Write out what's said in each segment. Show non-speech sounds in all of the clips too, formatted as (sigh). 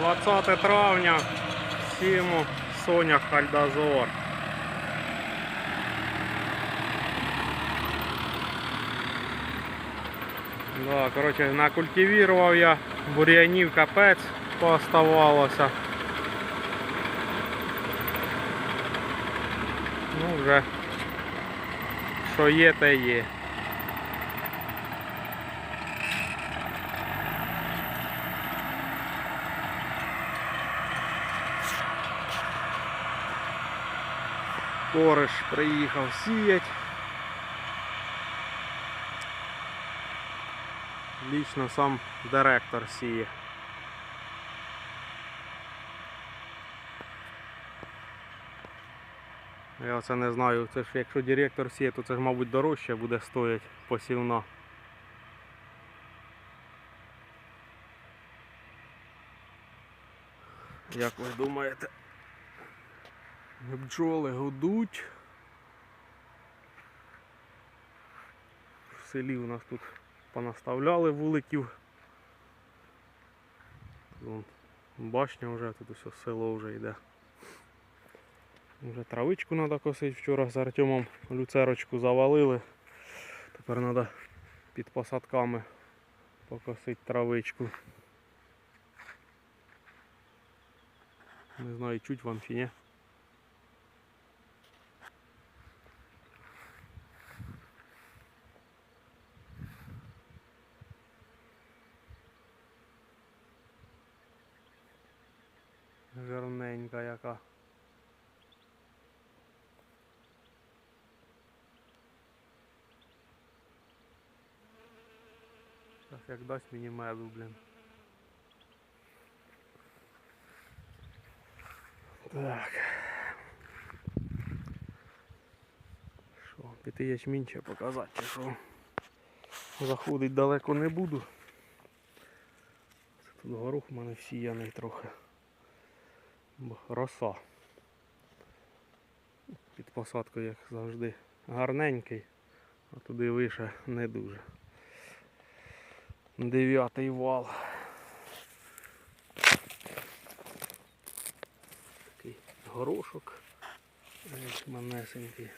20 травня, сіму, Сонях Альдазор. Да, короче, накультивував я бур'янів капець пооставалося. Ну вже що є, те є. Кореш приїхав сіять. Лічно сам директор сіє. Я оце не знаю, це ж якщо директор сіє, то це ж мабуть дорожче буде стоїть посівна. Як ви думаєте? Бджоли гудуть. В селі у нас тут понаставляли вуликів. Вон башня вже, тут усе село вже йде. Вже травичку треба косити. Вчора з Артемом люцерочку завалили. Тепер треба під посадками покосити травичку. Не знаю, чуть вам чи ні. Жирненька яка. Зараз як дасть мені меду, блін. Так. Що, піти ячмінь ще показати, чи що? Заходить далеко не буду. Це тут горох у мене всіяний трохи. Роса. Під посадкою, як завжди, гарненький, а туди вище не дуже. Дев'ятий вал. Такий горошок. Манесенький.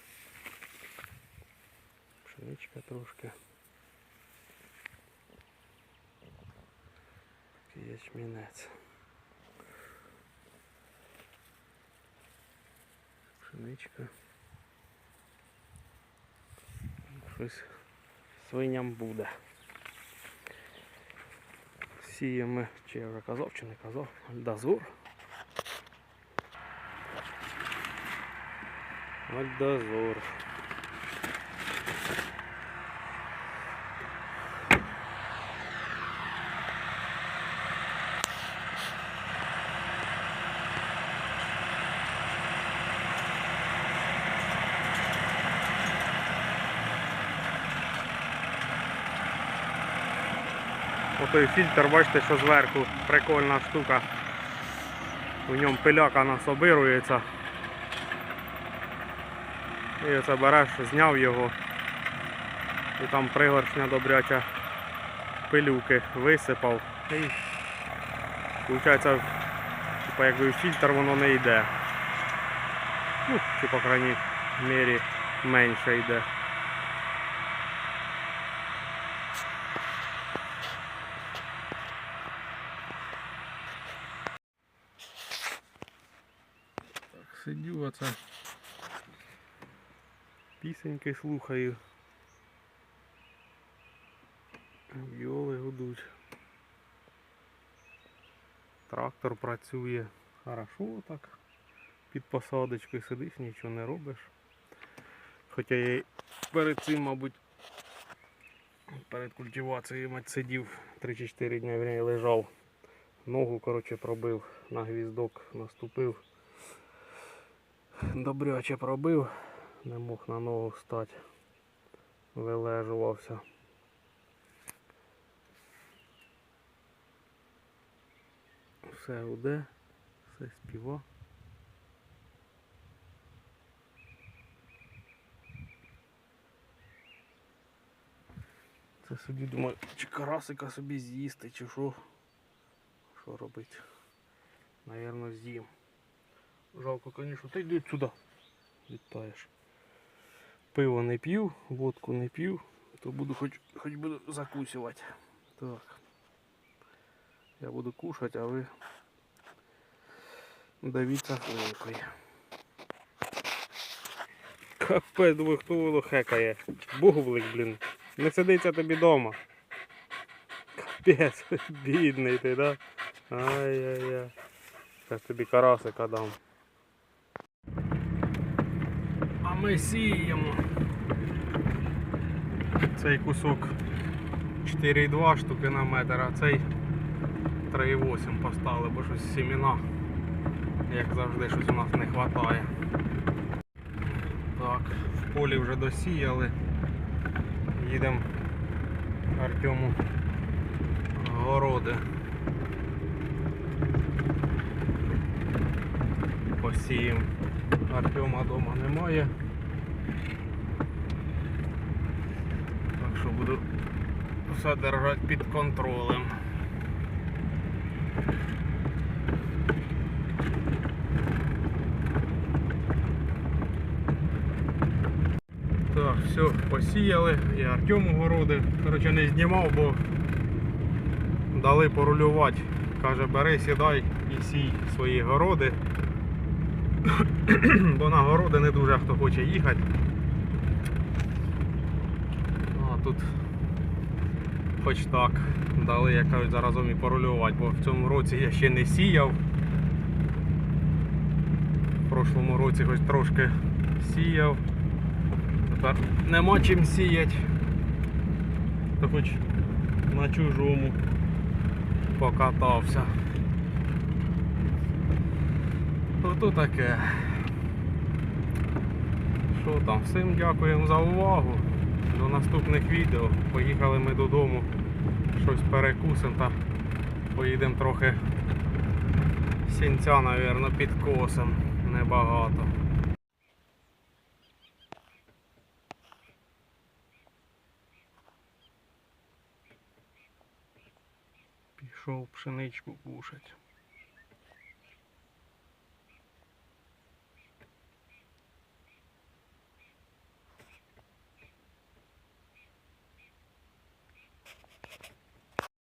Пшеничка трошки. Такий ячмінець. Пшеничка. Щось свиням буде. Сіємо, чи я вже казав, чи не казав, альдазур. Альдазур. Отой фільтр, бачите, що зверху прикольна штука. У ньому пиляка насобирується. І оце береш, зняв його. І там пригоршня добряча пилюки висипав. І виходить, типа якби в фільтр воно не йде. Ну, чи по крайній мірі менше йде. Так, сидю оце. Пісеньки слухаю. Віоли гудуть. Трактор працює хорошо так. Під посадочкою сидиш, нічого не робиш. Хоча я перед цим, мабуть, перед культивацією мать сидів 3 чи 4 дні вернее, лежав. Ногу коротше, пробив, на гвіздок наступив. Добряче пробив, не мог на ногу встати. Вилежувався. Все уде, все співа. Це собі думаю, чи карасика собі з'їсти, чи що. Що робити? Наверно, з'їм. Жалко, звісно, ти йди сюди. Літаєш. Пиво не п'ю, водку не п'ю, то буду хоч, хоч буду закусувати. Так. Я буду кушати, а ви дивіться хвилинкою. Капець, думаю, хто воно хекає. Буглик, блін. Не сидиться тобі дома. Капець, (laughs) бідний ти, да? Ай-яй-яй. Зараз тобі карасика дам. А ми сіємо. Цей кусок 4,2 штуки на метр, а цей 3,8 поставили, бо щось сімена, як завжди, щось у нас не вистачає. Так, в полі вже досіяли. Їдемо Артему городи. Посіємо. Артема вдома немає. Так що буду все держати під контролем. Так, все, посіяли, і Артему городи. Коротше, не знімав, бо дали порулювати. Каже, бери, сідай і сій свої городи. (clears throat) бо на городи не дуже хто хоче їхати. Ну, А тут хоч так дали, як кажуть, заразом і порулювати, бо в цьому році я ще не сіяв. В прошлому році хоч трошки сіяв. Тепер нема чим сіяти. То хоч на чужому покатався. Ото таке. Що там? Всім дякуємо за увагу. До наступних відео. Поїхали ми додому. Щось перекусимо та поїдемо трохи сінця, мабуть, підкосим. Небагато. Пішов пшеничку кушать.